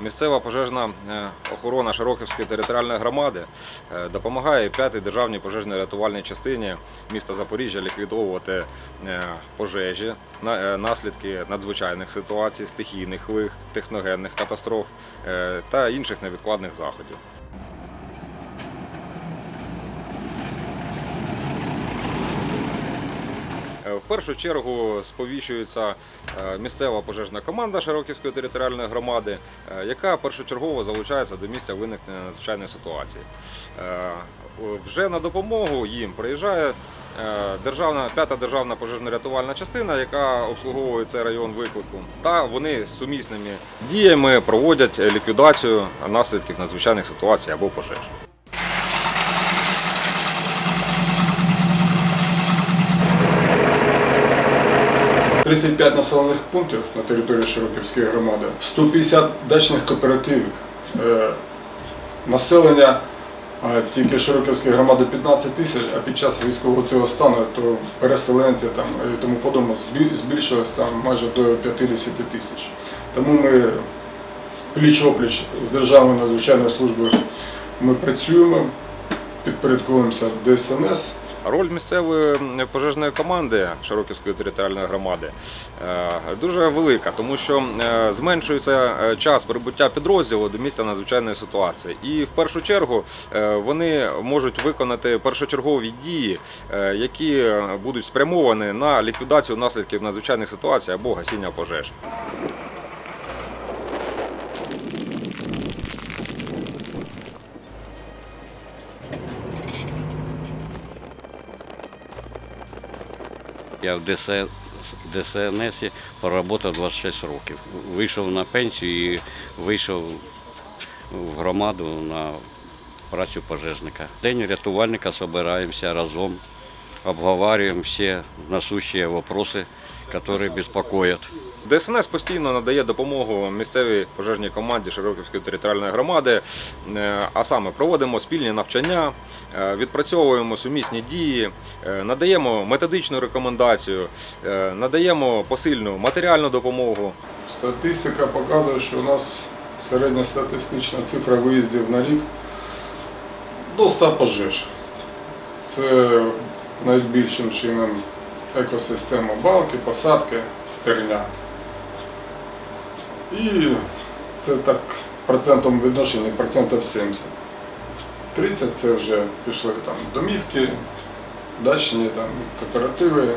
Місцева пожежна е, охорона Широківської територіальної громади е, допомагає 5-й державній пожежно-рятувальній частині міста Запоріжжя ліквідовувати е, пожежі, на- наслідки надзвичайних ситуацій, стихійних лих, техногенних катастроф та інших невідкладних заходів. В першу чергу сповіщується е, місцева пожежна команда Широківської територіальної громади, е, яка першочергово залучається до місця виникнення надзвичайної ситуації. Е, Вже на допомогу їм приїжджає державна п'ята державна пожежно-рятувальна частина, яка обслуговує цей район виклику. Та вони сумісними діями проводять ліквідацію наслідків надзвичайних ситуацій або пожеж. – 35 населених пунктів на території Широківської громади, 150 дачних кооперативів, е, населення е, тільки Широківської громади 15 тисяч, а під час військового цього стану то переселенці там, і тому подобне збі- збільшилось там майже до 50 тисяч. Тому ми пліч-опліч з Державною надзвичайною службою ми працюємо, підпорядковуємося ДСНС. Роль місцевої пожежної команди Широківської територіальної громади е, дуже велика, тому що е, зменшується е, час прибуття підрозділу до місця надзвичайної ситуації. І в першу чергу вони можуть виконати першочергові дії, які будуть спрямовані на ліквідацію наслідків надзвичайних ситуацій або гасіння пожеж. Я в ДС... ДСНС проработав 26 років. Вийшов на пенсію і вийшов в громаду на працю пожежника. День рятувальника збираємося разом, обговорюємо всі насущі питання, які беспокоят. ДСНС постійно надає допомогу місцевій пожежній команді Широківської територіальної громади, Е, а саме проводимо спільні навчання, е, відпрацьовуємо сумісні дії, е, надаємо методичну рекомендацію, надаємо посильну матеріальну допомогу. Статистика показує, що у нас середня статистична цифра виїздів на рік до 100 пожеж. Це найбільшим чином екосистема балки, посадки, стерня. І це так процентом відношенні процентів 70. 30 це вже пішли там домівки, дачні там, кооперативи,